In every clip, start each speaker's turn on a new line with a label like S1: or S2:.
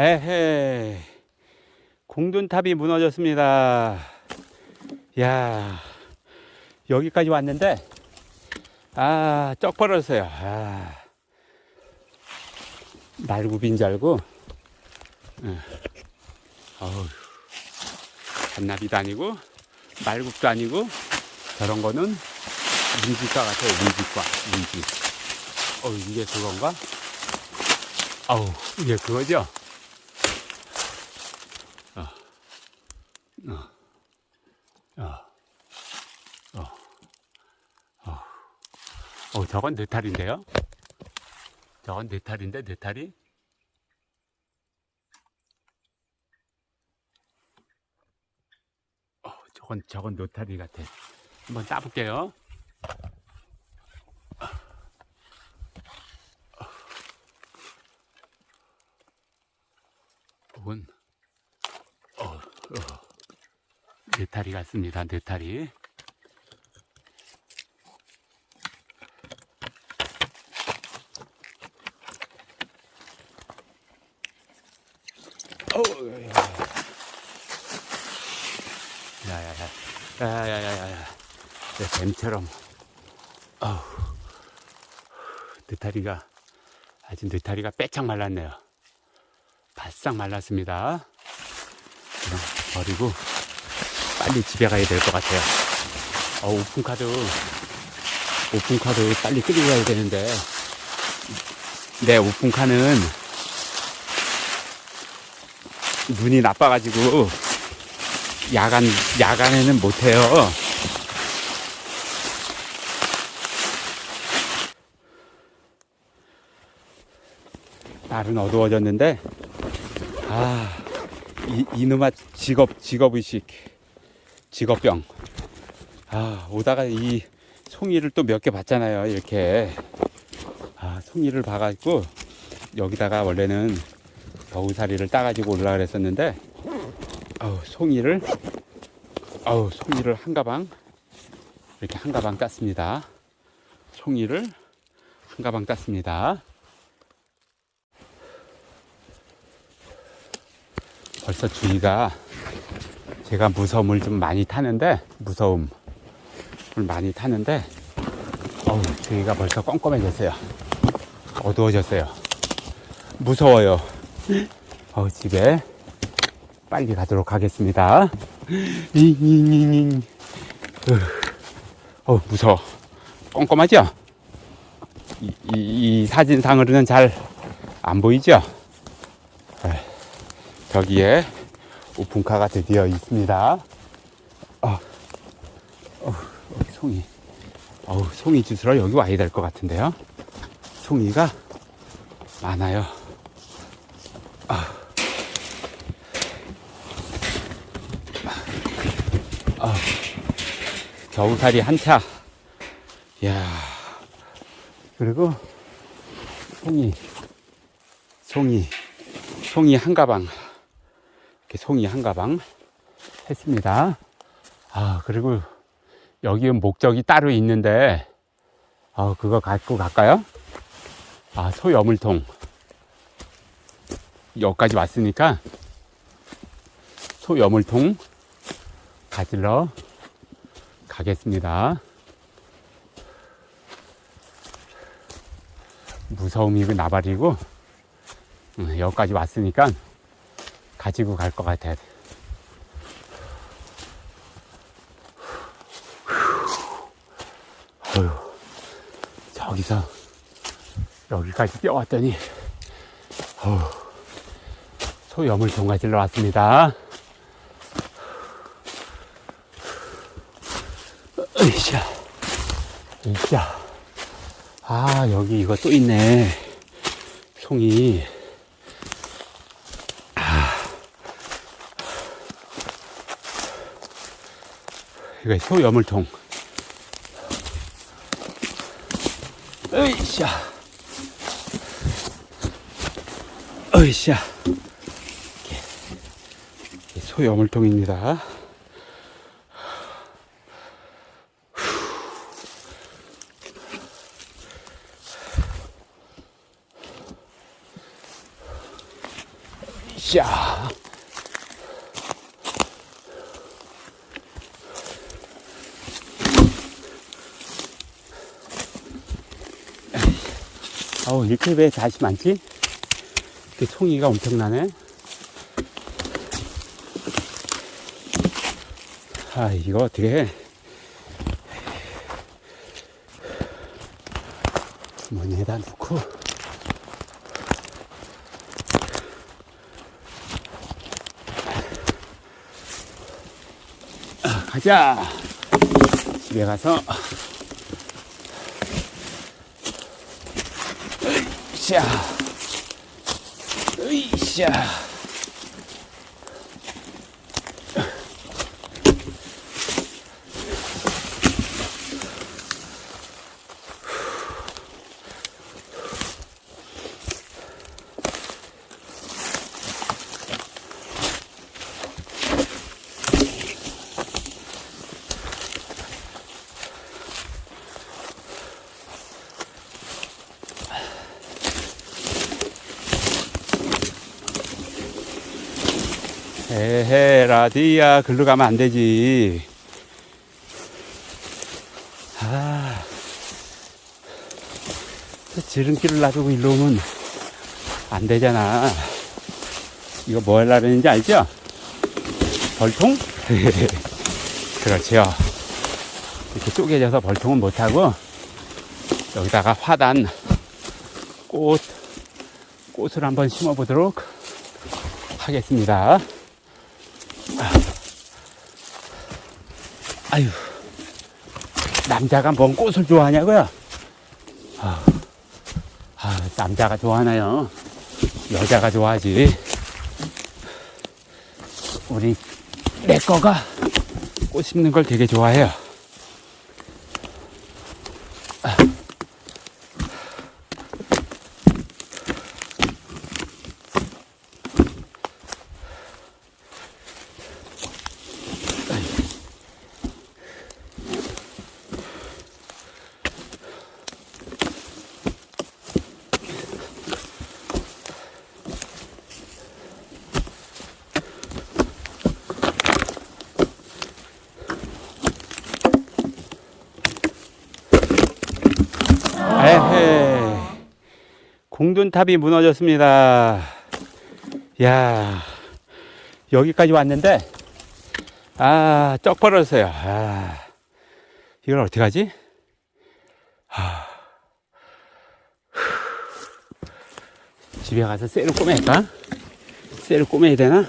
S1: 에헤. 공둔탑이 무너졌습니다. 야 여기까지 왔는데, 아, 쩍 벌었어요. 아. 날굽인 줄 알고, 응. 어휴. 잔나비도 아니고, 말굽도 아니고, 저런 거는 문지과 같아요. 문지과, 문지. 어, 이게 그건가? 아우, 이게 그거죠? 어, 어, 어, 어, 어, 저건 느탈인데요? 저건 느탈인데, 느탈이? 어, 저건, 저건 느탈이 같아. 한번 따볼게요. 혹은 어, 어, 네타리 같습니다. 네타리. 어, 야야야, 야야야야야, 뱀처럼. 어우, 느타리가 아주 느타리가 빼짝 말랐네요. 바싹 말랐습니다. 버리고 빨리 집에 가야 될 것 같아요. 어, 오픈카드, 오픈카드 빨리 끓이고 가야 되는데, 네, 오픈카는 눈이 나빠가지고 야간, 야간에는 못해요. 날은 어두워졌는데, 아, 이, 이놈아 직업, 직업의식, 직업병. 아, 오다가 이 송이를 또 몇 개 봤잖아요, 이렇게. 아, 송이를 봐가지고, 여기다가 원래는 겨우사리를 따가지고 올라 그랬었는데, 아우, 송이를, 아우, 송이를 한 가방, 이렇게 한 가방 땄습니다. 송이를 한 가방 땄습니다. 벌써 주위가 제가 무서움을 좀 많이 타는데 무서움을 많이 타는데 어우 주위가 벌써 껌껌해졌어요. 어두워졌어요. 무서워요. 어우 집에 빨리 가도록 하겠습니다. 잉잉잉잉. 어우 무서워. 껌껌하죠? 이, 이, 이 사진상으로는 잘 안 보이죠. 저기에 오픈카가 드디어 있습니다. 어, 어, 송이. 어우, 송이 주스러 여기 와야 될 것 같은데요. 송이가 많아요. 아. 아. 겨우살이 한 차. 이야. 그리고 송이. 송이. 송이 한 가방. 이렇게 송이 한 가방 했습니다. 아, 그리고 여기는 목적이 따로 있는데, 아, 그거 갖고 갈까요? 아, 소 여물통. 여기까지 왔으니까, 소 여물통 가지러 가겠습니다. 무서움이 나발이고, 음, 여기까지 왔으니까, 가지고 갈 것 같아요. 어휴, 저기서 여기까지 뛰어왔더니 어휴, 소염을 동가질러 왔습니다. 으쌰, 으쌰. 아, 여기 이거 또 있네. 송이. 이거 소여물통. 으이샤. 으이샤. 이게 소여물통입니다. 샤. 어우, 이렇게 왜 다시 많지? 이렇게 송이가 엄청나네. 아, 이거 어떻게 해? 주머니에다 넣고. 아, 가자. 집에 가서. 으쌰. 으 에헤, 라디야, 글로 가면 안 되지. 아, 저 지름길을 놔두고 일로 오면 안 되잖아. 이거 뭐 하려고 했는지 알죠? 벌통? 그렇죠. 이렇게 쪼개져서 벌통은 못하고, 여기다가 화단, 꽃, 꽃을 한번 심어 보도록 하겠습니다. 아유, 남자가 뭔 꽃을 좋아하냐고요? 아, 아, 남자가 좋아하나요? 여자가 좋아하지. 우리 내 거가 꽃 심는 걸 되게 좋아해요. 아. 에헤. 공든탑이 무너졌습니다. 야 여기까지 왔는데, 아, 쩍 벌어졌어요. 아, 이걸 어떻게 하지? 아, 집에 가서 쇠를 꼬매까? 쇠를 꼬매야 되나?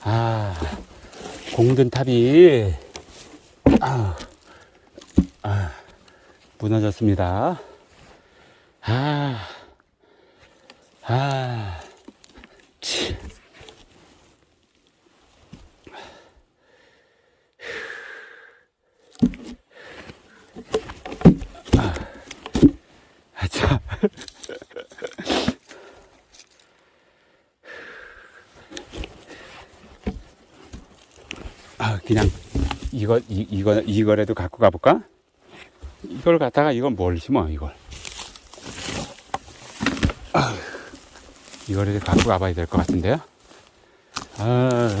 S1: 아, 공든탑이, 아, 아. 무너졌습니다. 아, 아, 치. 아, 아, 참. 아, 그냥 이거 이, 이거 이거라도 갖고 가볼까? 이걸 갖다가 이건 뭘 심어 이걸 아휴, 이거를 갖고 가봐야 될 것 같은데요. 아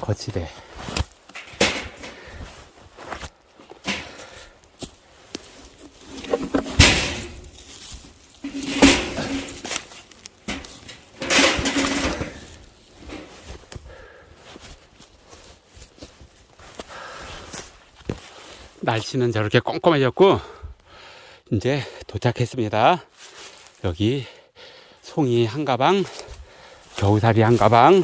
S1: 거치대 날씨는 저렇게 꼼꼼해졌고 이제 도착했습니다. 여기 송이 한 가방, 겨우살이 한 가방,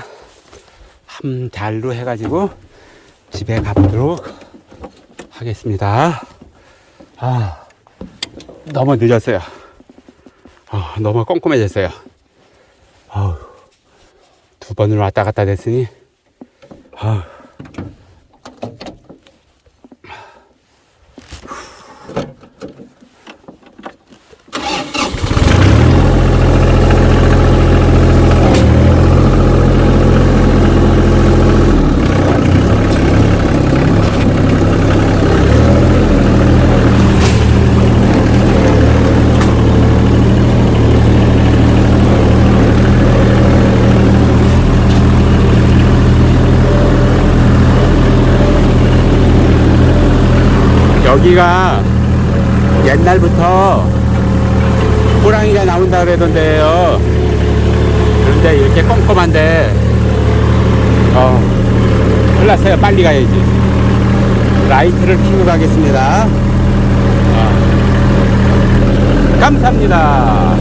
S1: 한 잘로 해가지고 집에 가보도록 하겠습니다. 아, 너무 늦었어요. 아, 너무 꼼꼼해졌어요. 아우, 두 번을 왔다 갔다 됐으니, 아 여기가 옛날부터 호랑이가 나온다 그러던데요. 그런데 이렇게 꼼꼼한데, 어, 큰일 났어요. 빨리 가야지. 라이트를 켜고 가겠습니다. 어. 감사합니다.